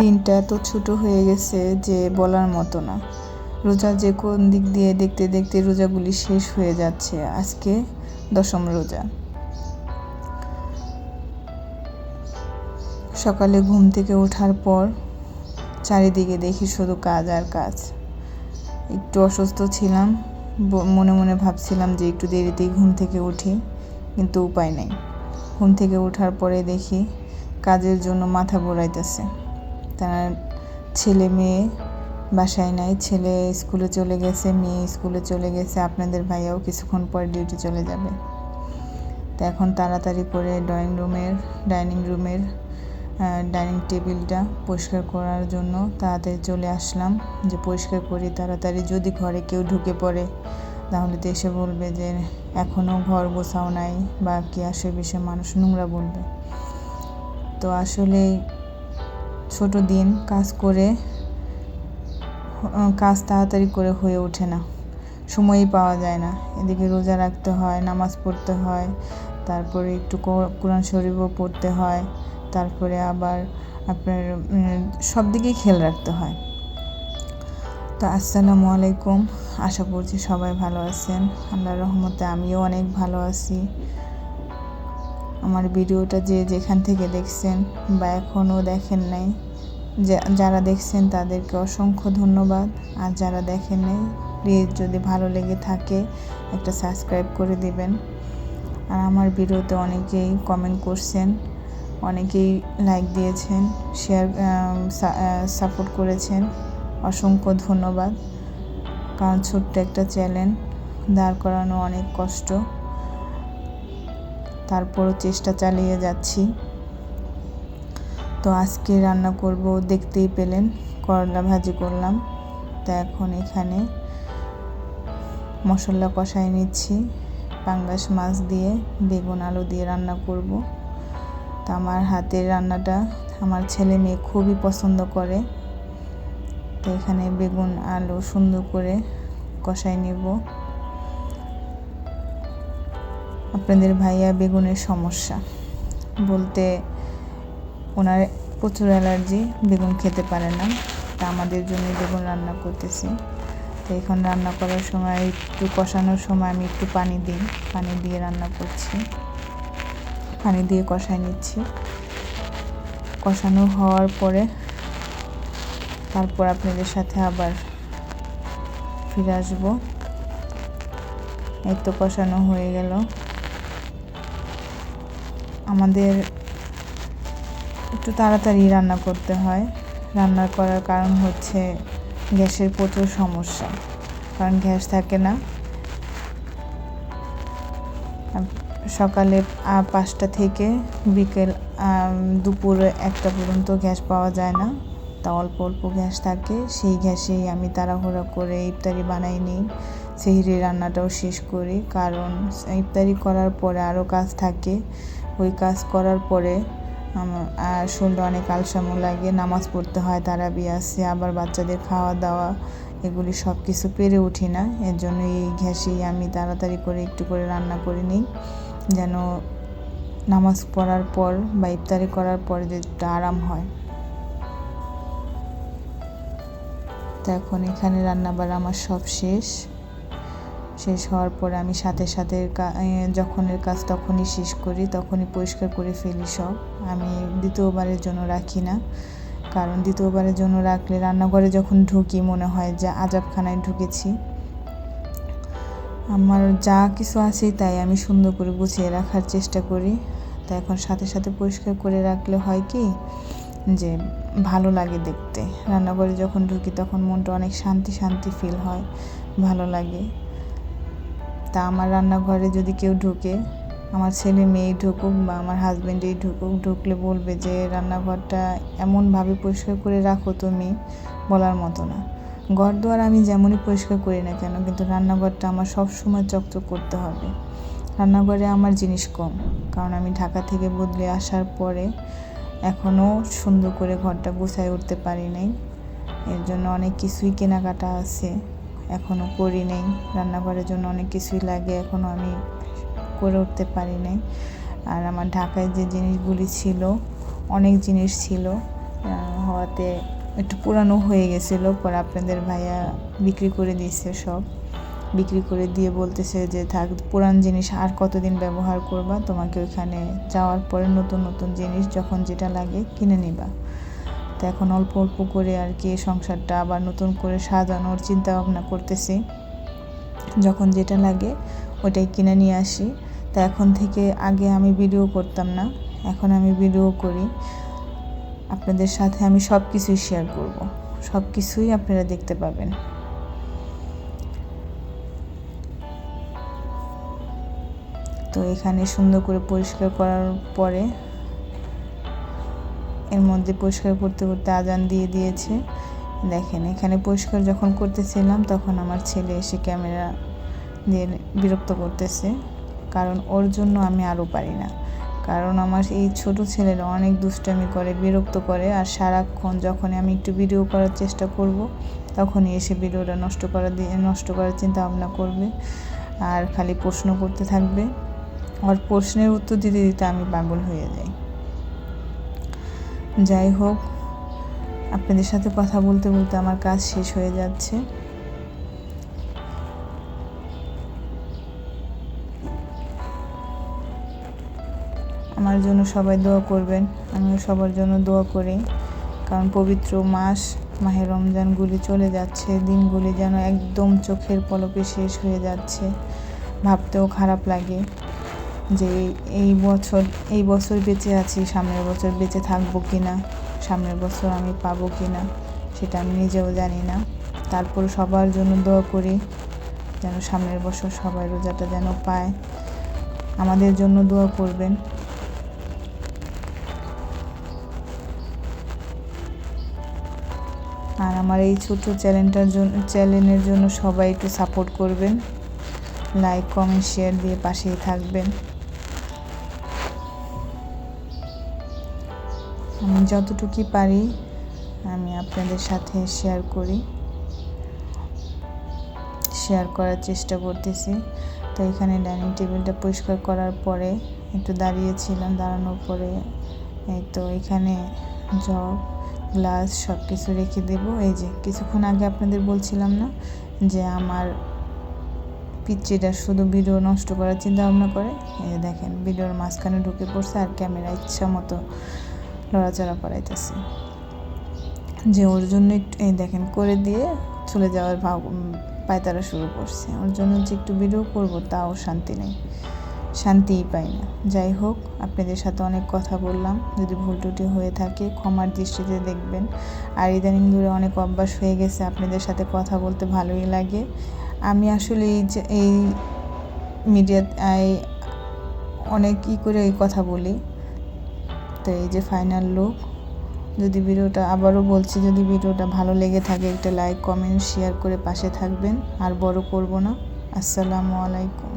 দিনটা এত ছোট হয়ে গেছে যে বলার মতো না। রোজা যে কোন দিক দিয়ে দেখতে দেখতে রোজাগুলি শেষ হয়ে যাচ্ছে, আজকে দশম রোজা। সকালে ঘুম থেকে ওঠার পর চারিদিকে দেখি শুধু কাজ আর কাজ। একটু অসুস্থ ছিলাম মনে মনে ভাবছিলাম যে একটু দেরিতেই ঘুম থেকে উঠি, কিন্তু উপায় নেই। ঘুম থেকে ওঠার পরে দেখি কাজের জন্য মাথা ঘোরাইতেছে। তার ছেলে মেয়ে বাসায় নাই। ছেলে স্কুলে চলে গেছে, মেয়ে স্কুলে চলে গেছে। আপনাদের ভাইয়াও কিছুক্ষণ পর ডিউটি চলে যাবে। তো এখন তাড়াতাড়ি করে ড্রয়িং রুমের ডাইনিং রুমের ডাইনিং টেবিলটা পরিষ্কার করার জন্য তাড়াতাড়ি চলে আসলাম। যে পরিষ্কার করি তাড়াতাড়ি, যদি ঘরে কেউ ঢুকে পড়ে, তাহলে তো এসে বলবে যে এখনও ঘর গোছাও নাই বা কি আসে বিষয়ে মানুষ নোংরা বলবে। তো আসলে ছোট দিন কাজ করে কাজ তাড়াতাড়ি করে হয়ে ওঠে না। সময়ই পাওয়া যায় না। এদিকে রোজা রাখতে হয়, নামাজ পড়তে হয়, তারপরে একটু কোরআন শরীফও পড়তে হয়, তারপরে আবার আপনার সব দিকেই খেয়াল রাখতে হয়। তো আসসালামু আলাইকুম। আশা করছি সবাই ভালো আছেন। আল্লাহর রহমতে আমিও অনেক ভালো আছি। আমার ভিডিওটা যে যেখান থেকে দেখছেন বা এখনও দেখেন নাই যারা দেখছেন তাদেরকে অসংখ্য ধন্যবাদ। আর যারা দেখেন নাই প্লিজ যদি ভালো লেগে থাকে, একটা সাবস্ক্রাইব করে দিবেন। আর আমার ভিডিওতে অনেকেই কমেন্ট করছেন, অনেকেই লাইক দিয়েছেন শেয়ার সাপোর্ট করেছেন। অসংখ্য ধন্যবাদ। কারণ ছোট্ট একটা চ্যানেল দাঁড় করানো অনেক কষ্ট। তারপরও চেষ্টা চালিয়ে যাচ্ছি। তো আজকে রান্না করব, দেখতেই পেলেন, করলা ভাজি করলাম। তা এখন এখানে মশলা কষাই নিচ্ছি, পাঙ্গাস মাছ দিয়ে, বেগুন আলু দিয়ে রান্না করব। তা আমার হাতের রান্নাটা আমার ছেলে মেয়ে খুবই পছন্দ করে। তো এখানে বেগুন আলু সুন্দর করে কষাই নেব। আপনাদের ভাইয়া বেগুনের সমস্যা। বলতে ওনার প্রচুর অ্যালার্জি, বেগুন খেতে পারে না, তা আমাদের জন্য বেগুন রান্না করতেছি। তো এখন রান্না করার সময় একটু কষানোর সময় আমি একটু পানি দিই, পানি দিয়ে রান্না করছি। পানি দিয়ে কষাই নিচ্ছি। কষানো হওয়ার পরে তারপর আপনাদের সাথে আবার ফিরে আসব। এই তো কষানো হয়ে গেল। আমাদের একটু তাড়াতাড়ি রান্না করতে হয়। রান্না করার কারণ হচ্ছে গ্যাসের প্রচুর সমস্যা, কারণ গ্যাস থাকে না। সকালে পাঁচটা থেকে বিকেল দুপুর একটা পর্যন্ত গ্যাস পাওয়া যায় না। তা অল্প অল্প গ্যাস থাকে, সেই গ্যাসেই আমি তাড়াহুড়া করে ইফতারি বানাই নিই। সেহরি রান্নাটাও শেষ করি, কারণ ইফতারি করার পরে আরও কাজ থাকে। ওই কাজ করার পরে আমার শরীরটা অনেক আলসামো লাগে, নামাজ পড়তে হয়, তারাবি আছে, আবার বাচ্চাদের খাওয়া দাওয়া, এগুলি সব কিছু পেরে উঠি না। এর জন্য এই গ্যাসেই আমি তাড়াতাড়ি করে একটু করে রান্না করে নিই, যেন নামাজ পড়ার পর বা ইফতারি করার পরে যে আরাম হয়। তো এখন এখানে রান্নাবার আমার সব শেষ। শেষ হওয়ার পরে আমি সাথে সাথে যখনের কাজ তখনই শেষ করি, তখনই পরিষ্কার করে ফেলি সব। আমি দ্বিতীয়বারের জন্য রাখি না, কারণ দ্বিতীয়বারের জন্য রাখলে রান্নাঘরে যখন ঢুকি মনে হয় যে আজাবখানায় ঢুকেছি, আমার যা কিছু আছে তাই আমি সুন্দর করে গুছিয়ে রাখার চেষ্টা করি। তা এখন সাথে সাথে পরিষ্কার করে রাখলে হয় কি, যে ভালো লাগে দেখতে। রান্নাঘরে যখন ঢুকি তখন মনটা অনেক শান্তি শান্তি ফিল হয়, ভালো লাগে। তা আমার রান্নাঘরে যদি কেউ ঢুকে, আমার ছেলে মেয়ে ঢুকুক বা আমার হাজব্যান্ডেই ঢুকুক, ঢুকলে বলবে যে, রান্নাঘরটা এমনভাবে পরিষ্কার করে রাখো তুমি, বলার মতো না। ঘর দুয়ার আমি যেমনই পরিষ্কার করি না কেন, কিন্তু রান্নাঘরটা আমার সব সময় চকচক করতে হবে। রান্নাঘরে আমার জিনিস কম, কারণ আমি ঢাকা থেকে বদলে আসার পরে এখনও সুন্দর করে ঘরটা গুছায় উঠতে পারি নাই। এর জন্য অনেক কিছুই কেনাকাটা আছে। এখনও করি নেই। রান্নাঘরের জন্য অনেক কিছুই লাগে এখনও আমি করে উঠতে পারি নাই। আর আমার ঢাকায় যে জিনিসগুলি ছিল, অনেক জিনিস ছিল হওয়াতে একটু পুরানো হয়ে গেছিল, পরে আপনাদের ভাইয়া বিক্রি করে দিয়েছে সব। বিক্রি করে দিয়ে বলতেছে যে, থাক, পুরান জিনিস আর কতদিন ব্যবহার করবা? তোমাকে ওইখানে যাওয়ার পরে নতুন নতুন জিনিস যখন যেটা লাগে কিনে নিবা। তো এখন অল্প অল্প করে আর কি সংসারটা আবার নতুন করে সাজানোর চিন্তা ভাবনা করতেছি। যখন যেটা লাগে ওটাই কিনে নিয়ে আসি। তা এখন থেকে আগে আমি ভিডিও করতাম না, এখন আমি ভিডিও করি। আপনাদের সাথে আমি সব কিছুই শেয়ার করব সব কিছুই আপনারা দেখতে পাবেন। তো এখানে সুন্দর করে পরিষ্কার করার পরে এর মধ্যে পরিষ্কার করতে করতে আজান দিয়ে দিয়েছে। দেখেন, এখানে পরিষ্কার যখন করতেছিলাম, তখন আমার ছেলে এসে ক্যামেরা দিয়ে বিরক্ত করতেছে। কারণ ওর জন্য আমি আরও পারি না। কারণ আমার এই ছোট ছেলেরা অনেক দুষ্টামি করে, বিরক্ত করে, আর সারাক্ষণ যখন আমি একটু ভিডিও করার চেষ্টা করব, তখনই এসে ভিডিওটা নষ্ট করা দিয়ে, নষ্ট করার চিন্তা ভাবনা করবে, আর খালি প্রশ্ন করতে থাকবে। আর প্রশ্নের উত্তর দিতে দিতে আমি পাগল হয়ে যাই। যাই হোক, আপনাদের সাথে কথা বলতে বলতে আমার কাজ শেষ হয়ে যাচ্ছে। আমার জন্য সবাই দোয়া করবেন, আমিও সবার জন্য দোয়া করি। কারণ পবিত্র মাস, মাহে রমজানগুলি চলে যাচ্ছে, দিনগুলি যেন একদম চোখের পলকে শেষ হয়ে যাচ্ছে। ভাবতেও খারাপ লাগে। যে এই বছর এই বছর বেঁচে আছি, সামনের বছর বেঁচে থাকব কি না সামনের বছর আমি পাবো কি না সেটা আমি নিজেও জানি না। তারপর সবার জন্য দোয়া করি যেন সামনের বছর সবাই রোজাটা যেন পায়। আমাদের জন্য দোয়া করবেন। আর আমার এই ছোট চ্যানেলটার জন্য চ্যানেলের জন্য সবাই একটু সাপোর্ট করবেন। লাইক কমেন্ট শেয়ার দিয়ে পাশেই থাকবেন। আমি যতটুকুই পারি, আমি আপনাদের সাথে শেয়ার করি। শেয়ার করার চেষ্টা করতেছি। তো এখানে ডাইনিং টেবিলটা পরিষ্কার করার পরে একটু দাঁড়িয়েছিলাম, দাঁড়ানোর পরে এই তো এখানে জগ গ্লাস সব কিছু রেখে দেব। এই যে কিছুক্ষণ আগে আপনাদের বলছিলাম না যে আমার পিচ্চিটা শুধু ভিডিও নষ্ট করার চিন্তা ভাবনা করে। এই দেখেন, ভিডিওর মাঝখানে ঢুকে পড়ছে আর ক্যামেরা ইচ্ছা মতো লড়াচড়া করাইতেছে। যে ওর জন্য একটু, এই দেখেন, করে দিয়ে চলে যাওয়ার ভাব পায়তারা শুরু করছে। ওর জন্য যে একটু ভিডিও করব, তাও শান্তি নেই। শান্তিই পাই না। যাই হোক, আপনাদের সাথে অনেক কথা বললাম। যদি ভুল টুটি হয়ে থাকে, ক্ষমার দৃষ্টিতে দেখবেন। আর ইদানিং ধরে অনেক অভ্যাস হয়ে গেছে, আপনাদের সাথে কথা বলতে ভালোই লাগে। আমি আসলে এই যে, এই মিডিয়ায় অনেক ই করে এই কথা বলি। তো এই যে ফাইনাল লুক যদি ভিডিওটা আবারও বলছি, যদি ভিডিওটা ভালো লেগে থাকে, একটা লাইক কমেন্ট শেয়ার করে পাশে থাকবেন। আর বড় করব না। আসসালামু আলাইকুম।